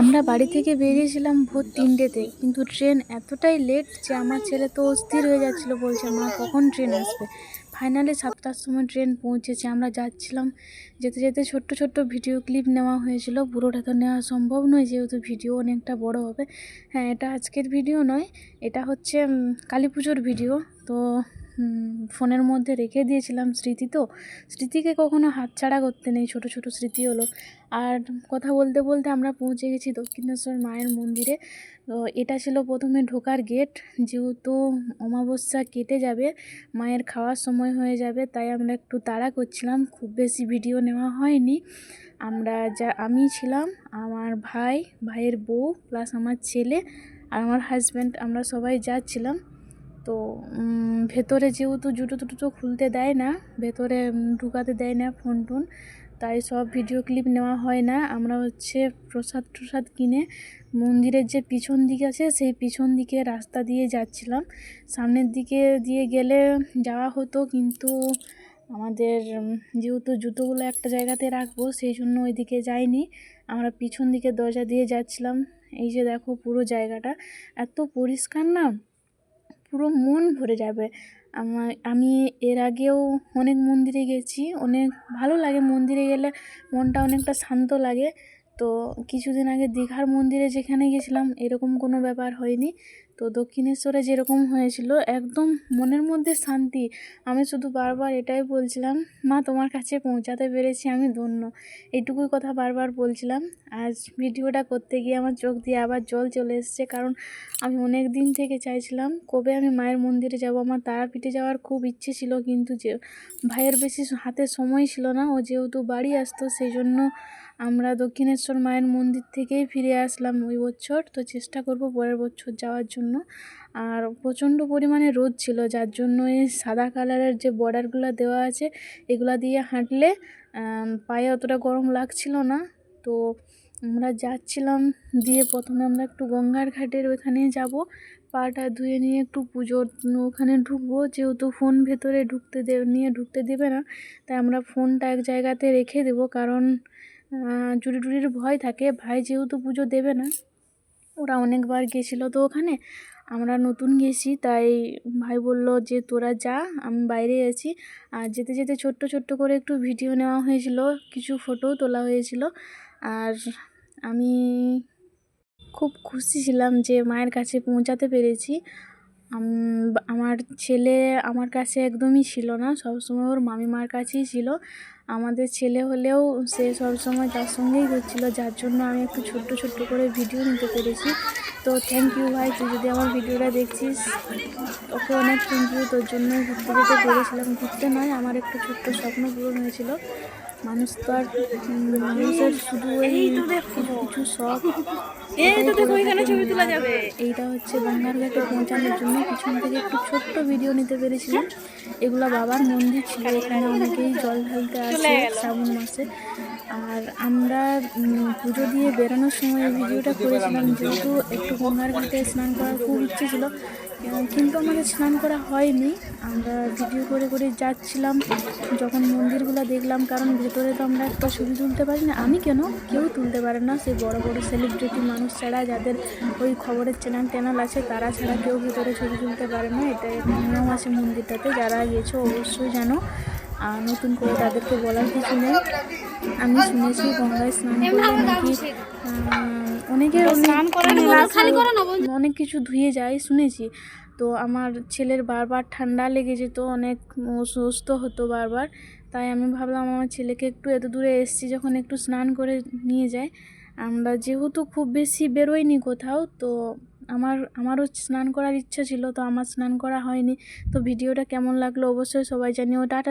আমরা বাড়ি থেকে বেরিয়েছিলাম ভোর তিনটেতে, কিন্তু ট্রেন এতটাই লেট যে আমার ছেলে তো অস্থির হয়ে যাচ্ছিল, বলছে মা, কখন ট্রেন আসবে? ফাইনালি সাতটার সময় ট্রেন পৌঁছেছে, আমরা যাচ্ছিলাম, যেতে যেতে ছোট্ট ছোট্ট ভিডিও ক্লিপ নেওয়া হয়েছিল, পুরোটা তো নেওয়া সম্ভব নয়, যেহেতু ভিডিও অনেকটা বড় হবে। হ্যাঁ এটা আজকের ভিডিও নয়, এটা হচ্ছে কালী পুজোর ভিডিও তো ফোনের মধ্যে রেখে দিয়েছিলাম স্মৃতি তো। স্মৃতিকে কখনো হাতছাড়া করতে নেই, ছোট ছোট স্মৃতি হলো। আর কথা বলতে বলতে আমরা পৌঁছে গেছি দক্ষিণেশ্বর মায়ের মন্দিরে। তো এটা ছিল প্রথমে ঢোকার গেট যেহেতু অমাবস্যা কেটে যাবে, মায়ের খাওয়ার সময় হয়ে যাবে, তাই আমরা একটু তাড়া করছিলাম। খুব বেশি ভিডিও নেওয়া হয়নি। আমরা যা, আমি ছিলাম, আমার ভাই, ভাইয়ের বউ প্লাস আমার ছেলে আর আমার হাজব্যান্ড আমরা সবাই যাচ্ছিলাম তো ভেতরে যেহেতু জুটো টুটো খুলতে দেয় না, ভেতরে ঢুকাতে দেয় না ফোন টোন, তাই সব ভিডিও ক্লিপ নেওয়া হয় না। আমরা হচ্ছে প্রসাদ ট্রসাদ কিনে মন্দিরের যে পিছন দিক আছে, সেই পিছন দিকে রাস্তা দিয়ে যাচ্ছিলাম। সামনের দিকে দিয়ে গেলে যাওয়া হতো, কিন্তু আমাদের যেহেতু জুতোগুলো একটা জায়গাতে রাখব, সেই জন্য ওইদিকে যাইনি। আমরা পিছন দিকে দরজা দিয়ে যাচ্ছিলাম। এই যে দেখো পুরো জায়গাটা, এত পরিষ্কার না? পুরো মন ভরে যাবে। আমার আমি এর আগেও অনেক মন্দিরে গেছি, অনেক ভালো লাগে মন্দিরে গেলে, মনটা অনেকটা শান্ত লাগে। তো কিছুদিন আগে দীঘার মন্দিরে যেখানে গেছিলাম, এরকম কোনো ব্যাপার হয়নি। তো দক্ষিণেশ্বরে যেরকম হয়েছিল, একদম মনের মধ্যে শান্তি। আমি শুধু বারবার এটাই বলছিলাম, মা, তোমার কাছে পৌঁছাতে পেরেছি, আমি ধন্য। এইটুকুই কথা বারবার বলছিলাম। আজ ভিডিওটা করতে গিয়ে আমার চোখ দিয়ে আবার জল চলে এসছে, কারণ আমি অনেক দিন থেকে চাইছিলাম, কবে আমি মায়ের মন্দিরে যাব? আমার তারাপীঠে যাওয়ার খুব ইচ্ছে ছিল, কিন্তু যে ভাইয়ের বেশি হাতে সময় ছিল না, ও যেহেতু বাড়ি আসতো সেই জন্য আমরা দক্ষিণেশ্বর মায়ের মন্দির থেকেই ফিরে আসলাম ওই বছর। তো চেষ্টা করব পরের বছর যাওয়ার জন্য। আর প্রচণ্ড পরিমাণে রোদ ছিল, যার জন্য এই সাদা কালারের যে বর্ডারগুলো দেওয়া আছে, এগুলা দিয়ে হাঁটলে পায়ে অতটা গরম লাগছিল না। তো আমরা যাচ্ছিলাম, দিয়ে প্রথমে আমরা একটু গঙ্গার ঘাটের ওখানে যাব। পাটা ধুয়ে নিয়ে একটু পুজোর ওখানে ঢুকবো। যেহেতু ফোন ভেতরে ঢুকতে দে, নিয়ে ঢুকতে দেবে না, তাই আমরা ফোনটা এক জায়গাতে রেখে দেবো। কারণ চুরি টুরির ভয় থাকে। ভাই যেহেতু পুজো দেবে না ওরা অনেকবার গেছিল তো ওখানে। আমরা নতুন গেছি, তাই ভাই বলল যে তোরা যা, আমি বাইরে আছি। আর যেতে যেতে ছোট্ট ছোট্ট করে একটু ভিডিও নেওয়া হয়েছিল, কিছু ফটোও তোলা হয়েছিল। আর আমি খুব খুশি ছিলাম যে মায়ের কাছে পৌঁছাতে পেরেছি। আমার ছেলে আমার কাছে একদমই ছিল না। সবসময় ওর মামিমার কাছেই ছিল। আমাদের ছেলে হলেও সে সবসময় তার সঙ্গেই ঘুরছিল। যার জন্য আমি একটু ছোট্ট ছোট্ট করে ভিডিও নিতে পেরেছি। তো থ্যাংক ইউ ভাই, তুই যদি আমার ভিডিওটা দেখছিস ওকে অনেক থ্যাংক ইউ তোর জন্য ঘুরতে যেতে পেরেছিলাম। ঘুরতে নয়, আমার একটু ছোট্ট স্বপ্ন পূরণ হয়েছিল। মানুষ তো আর মানুষের শুধু ওই কিছু কিছু শখ এই তো দেখো এখানে ছবি তোলা যাবে। এইটা হচ্ছে গঙ্গার ঘাটে পৌঁছানোর জন্য। পিছন থেকে একটু ছোট্ট ভিডিও নিতে পেরেছিলাম। এগুলো বাবার মন্দির ছিল এখানে অনেকেই জল ঢালতে আসে শ্রাবণ মাসে। আর আমরা পুজো দিয়ে বেরোনোর সময় ভিডিওটা করেছিলাম। যেহেতু একটু গঙ্গার ঘাটে স্নান করার খুব ইচ্ছে ছিল কিন্তু আমাদের স্নান করা হয়নি। আমরা ভিডিও করে করে যাচ্ছিলাম। যখন মন্দিরগুলো দেখলাম কারণ ভেতরে তো আমরা একটা ছবি তুলতে পারি না। আমি কেন? কেউ তুলতে পারে না। সেই বড় বড় সেলিব্রিটি মানুষ ছাড়া, যাদের ওই খবরের চ্যানেল ট্যানেল আছে, তারা ছাড়া কেউ ভেতরে ছবি তুলতে পারে না। এটা নিয়ম আছে মন্দিরটাতে। যারা গেছো অবশ্যই জানো। আর নতুন করে তাদেরকে বলার কিছু নেই। আমি শুনেছি গঙ্গায় স্নান করলে নাকি আহ, অনেকের স্নান করে না, অনেক কিছু ধুয়ে যায় শুনেছি। তো আমার ছেলের বারবার ঠান্ডা লেগে যেত অনেক অসুস্থ হতো বারবার। তাই আমি ভাবলাম আমার ছেলেকে একটু এত দূরে এসেছি যখন একটু স্নান করে নিয়ে যায়। আমরা যেহেতু খুব বেশি বেরোইনি কোথাও তো আমার আমারও স্নান করার ইচ্ছা ছিল তো আমার স্নান করা হয়নি। তো ভিডিওটা কেমন লাগল অবশ্যই সবাই জানিও। টাটা।